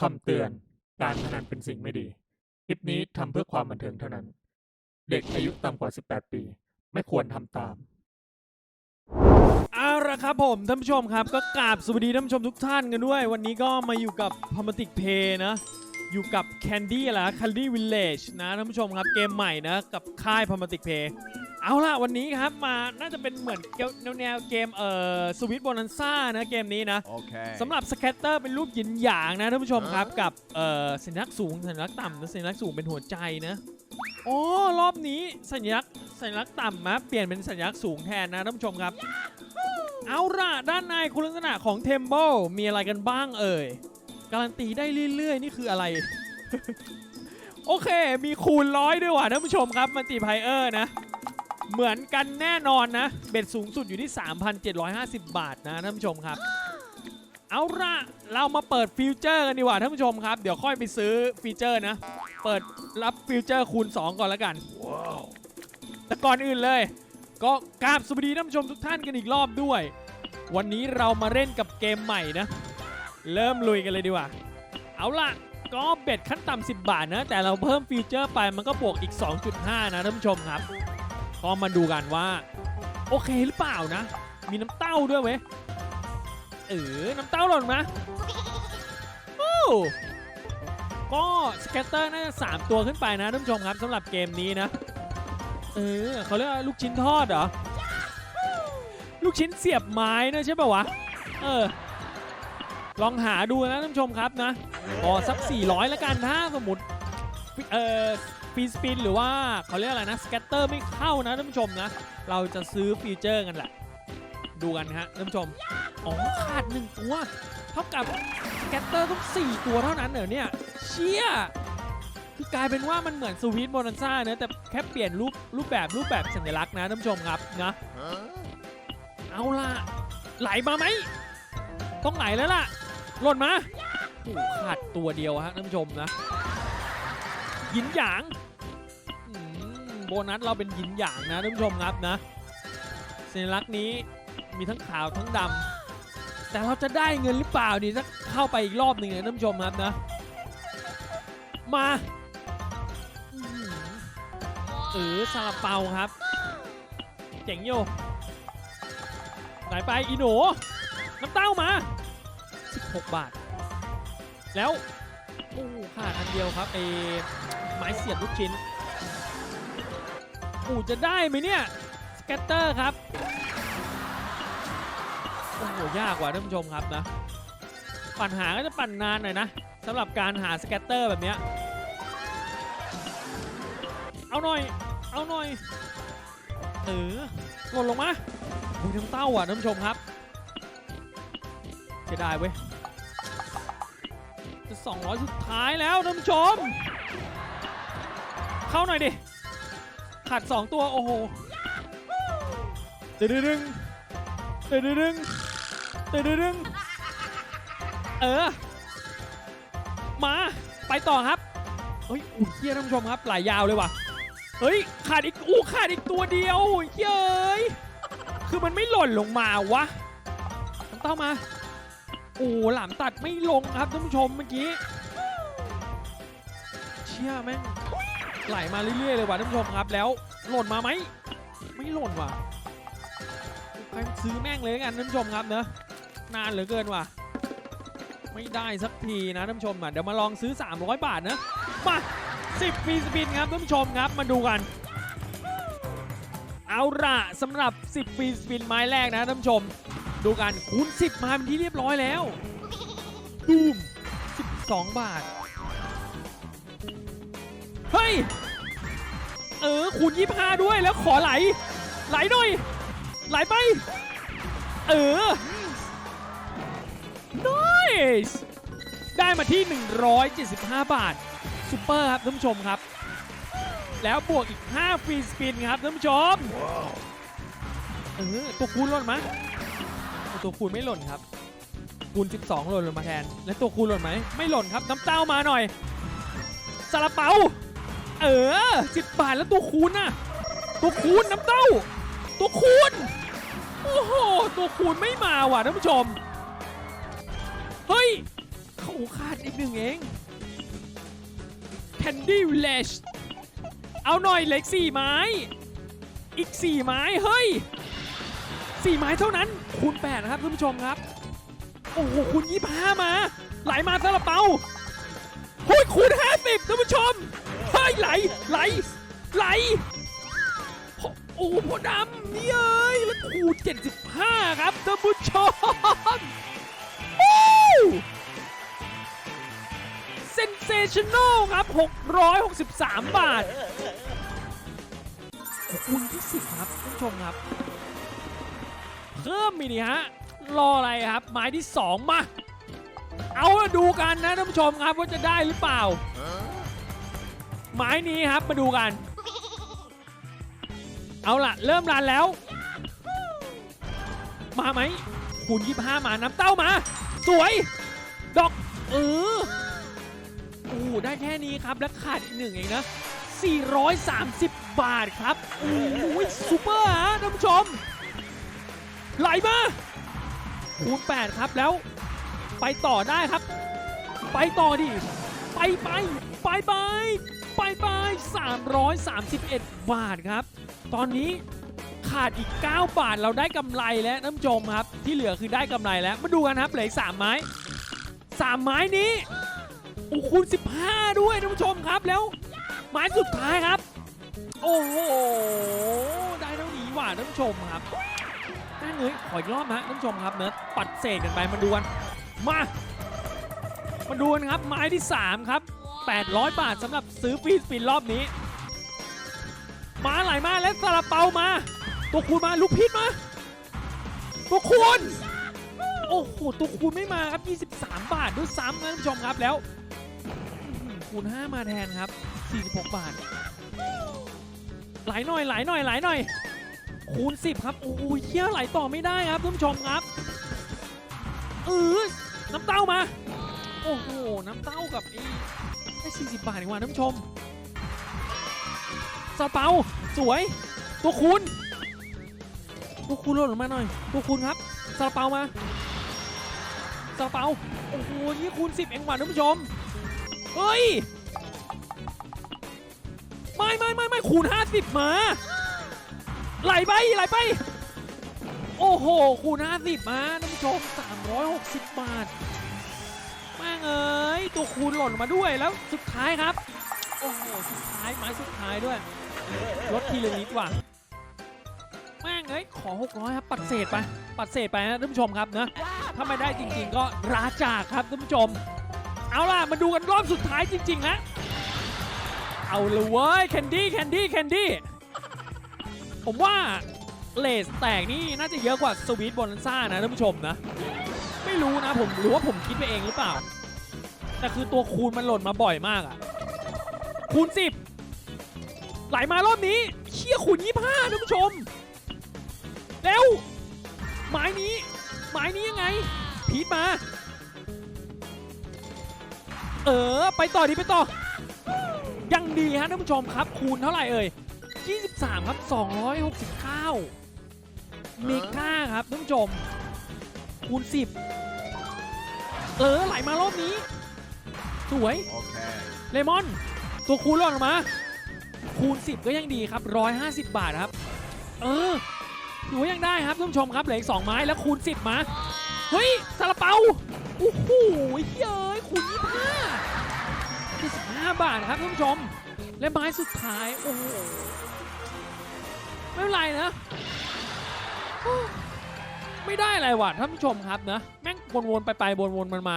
คำเตือน การพนันเป็นสิ่งไม่ดี คลิปนี้ทำเพื่อความบันเทิงเท่านั้น เด็กอายุต่ำกว่า 18 ปี ไม่ควรทำตาม เอาละครับผมท่านผู้ชมครับ ก็กราบสวัสดีท่านผู้ชมทุกท่านกันด้วย วันนี้ก็มาอยู่กับพ m a t i c Pay นะ อยู่กับ Candy อะไร Candy Village นะท่านผู้ชมครับเกมใหม่นะ กับค่าย p m a t i c Pay เอาล่ะวันนี้ครับมาน่าจะเป็นเหมือนแนวแนวเกมเอ่อสวิตโบนันซ่านะเกมนี้นะ Okay. สำหรับสแคตเตอร์เป็นรูปหยินหยางนะท่านผู้ชมครับกับเอ่อสัญลักษณ์สูงสัญลักษณ์ต่ำและสัญลักษณ์สูงเป็นหัวใจนะโอ้รอบนี้สัญลักษณ์สัญลักษณ์ต่ำมาเปลี่ยนเป็นสัญลักษณ์สูงแทนนะท่านผู้ชมครับ เอาล่ะด้านในคุณลักษณะของเทมเ l ลมีอะไรกันบ้างเอ่ยการันตีได้เรื่อยๆ นี่คืออะไร โอเค มีคูณร้อยด้วยว่ะท่านผู้ชมครับมันติไพเออร์นะ เหมือนกันแน่นอนนะ เบ็ดสูงสุดอยู่ที่ 3,750 บาทนะท่านผู้ชมครับ เอาละเรามาเปิดฟิวเจอร์กันดีกว่าท่านผู้ชมครับ เดี๋ยวค่อยไปซื้อฟีเจอร์นะ เปิดรับฟิวเจอร์คูณ 2 ก่อนแล้วกัน แต่ก่อนอื่นเลย ก็กราบสวัสดีท่านผู้ชมทุกท่านกันอีกรอบด้วย วันนี้เรามาเล่นกับเกมใหม่นะ เริ่มลุยกันเลยดีกว่า เอาล่ะก็เบ็ดขั้นต่ำ10 บาทนะ แต่เราเพิ่มฟีเจอร์ไปมันก็บวกอีก 2.5 นะท่านผู้ชมครับ ก็มาดูกันว่า โอเคหรือเปล่านะ มีน้ำเต้าด้วยเว้ยเออน้ำเต้าหล่นมาโอ้ก็สเก็ตเตอร์น่าจะ3ตัวขึ้นไปนะท่านผู้ชมครับสำหรับเกมนี้นะ เออเขาเรียกลูกชิ้นทอดเหรอ ลูกชิ้นเสียบไม้นะใช่ป่าวะ เออ ลองหาดูนะท่านผู้ชมครับนะก็สัก 400 แล้วกันถ้าสมมติเออ ฟีสปินหรือว่าเขาเรียกอะไรนะสเก็ตเตอร์ไม่เข้านะท่านผู้ชมนะ เราจะซื้อฟีเจอร์กันแหละ ดูกันฮะท่านผู้ชม อ๋อขาดหนึ่งตัว เท่ากับสเก็ตเตอร์ต้อง4ตัวเท่านั้นเหรอเนี่ย เชี่ยคือกลายเป็นว่ามันเหมือนสวีทโบนันซ่าเนะแต่แค่เปลี่ยนรูปรูปแบบรูปแบบสัญลักษณ์นะท่านผู้ชมครับนะเอาล่ะ ไหลมาไหมต้องไหลแล้วล่ะหล่นมาขาดตัวเดียวฮะท่านผู้ชมนะ หยินหยาง โบนัสเราเป็นหยินหยางนะท่านผู้ชมครับนะสัญลักษณ์นี้มีทั้งขาวทั้งดำแต่เราจะได้เงินหรือเปล่าดีสักเข้าไปอีกรอบหนึ่งนะท่านผู้ชมครับนะ มาเออซาลาเปาครับ เจ๋งอยู่ไหนไปอีหนูน้ำเต้ามา 16 บาท แล้วโอ้โหขาอันเดียวครับไอ้ไม้เสียบลูกชิ้น อ้จะได้ไหมเนี่ยสแกตเตอร์ครับโอ้โหยากกว่าท่านผู้ชมครับนะ ปัญหาก็จะปั่นนานหน่อยนะสำหรับการหาสแกตเตอร์แบบเนี้ยเอาหน่อย เอาหน่อยเออหล่นลงมาโอ้ยน้ำเต้าอะท่านผู้ชมครับเสียดายเว้ยจะ200 สุดท้ายแล้วท่านผู้ชม เข้าหน่อยดิ ขาด2ตัวโอ้โหตึดึงตึดึงตึดึงเออ มาไปต่อครับเฮ้ยอุ้ยเฮียท่านผู้ชมครับหลายยาวเลยว่ะเฮ้ยขาดอีกอู้ขาดอีกตัวเดียวเย้ยคือมันไม่หล่นลงมาวะน้ำเต้ามาโอ้หลามตัดไม่ลงครับท่านผู้ชมเมื่อกี้ เชี่ยแม่ง ไหลมาเรื่อยๆเลยว่ะท่านผู้ชมครับ แล้วหล่นมาไหมไม่หล่นว่ะใครซื้อแม่งเลยละกันท่านผู้ชมครับเนอะนานเหลือเกินว่ะ ไม่ได้สักทีนะท่านผู้ชมอะเดี๋ยวมาลองซื้อ 300 บาทนะมา10ฟรีสปินครับท่านผู้ชมครับมาดูกันเอาละสำหรับ 10ฟรีสปินไม้แรกนะท่านผู้ชม ดูกันคูณ 10 มาเป็นที่เรียบร้อยแล้วบูม 12 บาท เฮ้ย เออคูณ25ด้วยแล้วขอไหล ไหลหน่อย ไหลไป เออ nice ได้มาที่ 175 บาทซูเปอร์ครับท่านผู้ชมครับ แล้วบวกอีก 5 ฟรีสปินครับท่านผู้ชม เออ ตัวคูณหล่นไหมตัวคูณไม่หล่นครับ คูณ 12 หล่นลงมาแทน และตัวคูณหล่นไหม ไม่หล่นครับ น้ำเต้ามาหน่อยซาลาเปา เออ10บาทแล้วตัวคูณน่ะ ตัวคูณน้ำเต้า ตัวคูณโอ้โห ตัวคูณไม่มาว่ะท่านผู้ชม เฮ้ยเขาขาดอีกหนึ่งเอง Candy Village เอาหน่อยเหล็กสี่ไม้ อีกสี่ไม้ เฮ้ยสี่ไม้เท่านั้น คูณแปดนะครับท่านผู้ชมครับ โอ้โหคูณยี่ห้ามา ไหลมาซาลาเปาโอ้ยคูณห้าสิบท่านผู้ชม เฮ้ยไหลไหลไหลโอ้โหพ่อดำนี่เอ้ยแล้วคูณ75 ครับท่านผู้ชมเซนเซชัน a ลครับ 663 บาทคูณ20ครับท่านผู้ชมครับ เพิ่มมินิฮะ รออะไรครับ หมายที่ 2 มา เอาดูกันนะท่านผู้ชมครับว่าจะได้หรือเปล่า หมายนี้ครับมาดูกัน เอาล่ะ เริ่มรันแล้ว มาไหมคูณ25 มาน้ำเต้ามา สวย ดอกเออโอ้ได้แค่นี้ครับแล้วขาดอีกหนึ่งเองนะ 430 บาทครับโอ้โหซูเปอร์ฮะท่านผู้ชม ไหลมาคูณ8ครับแล้ว ไปต่อได้ครับ ไปต่อดิ ไปไป ไปไป ไปไป331 บาทครับ ตอนนี้ขาดอีก 9 บาทเราได้กำไรแล้วนผู้ชมครับ ที่เหลือคือได้กำไรแล้ว มาดูกันครับเหลืออีก3ไม้ 3 ไม้นี้โอ้คูณ15 ด้วยท่านผู้ชมครับแล้ว ไม้สุดท้ายครับ โอ้โหได้เท่านี้ว่ะท่านผู้ชมครับน่าเงยขออีกรอบนะท่านผู้ชมครับเนอะปัดเศษกันไปมาดูกันมามาดูกันครับไม้ที่ 3 ครับ 800 บาทสำหรับซื้อฟีสปินรอบนี้ มาไหลมาแล้วซาลาเปามา ตัวคูณมาลูกพิษมา ตัวคูณโอ้โหตัวคูณไม่มาครับ 23 บาทด้วยซ้ำนะท่านผู้ชมครับแล้วอื้อหือคูณ 5 มาแทนครับ 46 บาท ไหลหน่อยไหลหน่อยไหลหน่อย คูณ 10 ครับ โอ้ยเที่ยวไหลต่อไม่ได้ครับท่านผู้ชมครับเออน้ำเต้ามา โอ้โห น้ำเต้ากับไอ้ ค่40 บาทเองว่ะท่านผู้ชมซาเปาสวย ตัวคูณตัวคูณลดลงมาหน่อย ตัวคูณครับซาเปามาซาเปาโอ้โหนี่คูณ10 เองว่ะท่านผู้ชมเฮ้ยไม่ไม่ไม่ไม่คูณ 50 มาไหลไปไหลไป โอ้โหคูณ 50 มาท่านผู้ชม360 บาทแม่งเอ้ย ตัวคูณหล่นมาด้วยแล้วสุดท้ายครับ โอ้โห สุดท้ายไม้สุดท้ายด้วย ลดทีละนิดว่ะแม่งเอ้ยขอ 600 ครับ ปัดเศษไป ปัดเศษไปนะท่านผู้ชมครับนะ ถ้าไม่ได้จริง ๆ ก็ราจากครับท่านผู้ชม เอาล่ะ มาดูกันรอบสุดท้ายจริงๆนะเอาเลยเว้ยแคนดี้แคนดี้แคนดี้ผมว่าเลสแตกนี่น่าจะเยอะกว่าสวีทบอลซ่านะท่านผู้ชมนะ ไม่รู้นะผมหรือว่าผมคิดไปเองหรือเปล่า แต่คือตัวคูณมันหล่นมาบ่อยมากอะคูณ10ไหลมารอบนี้เชี่ยคูณ25ท่านผู้ชม เร็วไม้นี้ไม้นี้ยังไง พีทมา เออ ไปต่อดีไปต่อ ยังดีฮะท่านผู้ชมครับ คูณเท่าไหร่เอ่ย23 ครับ 269เมกาครับท่านผู้ชม คูณ 10 เออไหลมารอบนี้ สวย Okay. เลมอน ตัวคูณหล่นออกมา คูณ 10 ก็ยังดีครับ 150 บาทครับ เออถือว่ายังได้ครับท่านผู้ชมครับเหลืออีก 2 ไม้แล้วคูณ 10 มา เฮ้ยซาลาเปาโอ้โหเฮ้ยคูณ25 75 บาทครับท่านผู้ชม และไม้สุดท้าย โอ้โห ไม่เป็นไรนะโอ้ไม่ได้อะไรว่ะท่านผู้ชมครับนะ แม่งวนๆไปๆวนๆมันมา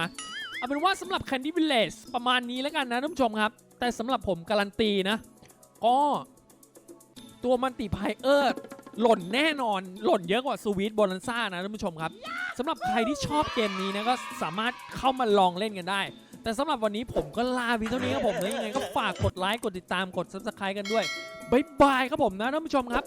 เอาเป็นว่าสำหรับ Candy Village ประมาณนี้แล้วกันนะท่านผู้ชมครับ แต่สำหรับผมการันตีนะ ก็ตัวมันติไพเออร์หล่นแน่นอนหล่นเยอะกว่าสวีทบอลันซ่านะท่านผู้ชมครับสำหรับใครที่ชอบเกมนี้นะก็สามารถเข้ามาลองเล่นกันได้ แต่สำหรับวันนี้ผมก็ลาไปเท่านี้ครับผมนะยังไงก็ฝากกดไลค์กดติดตามกด subscribe กันด้วยบ๊ายบายครับผมนะท่านผู้ชมครับ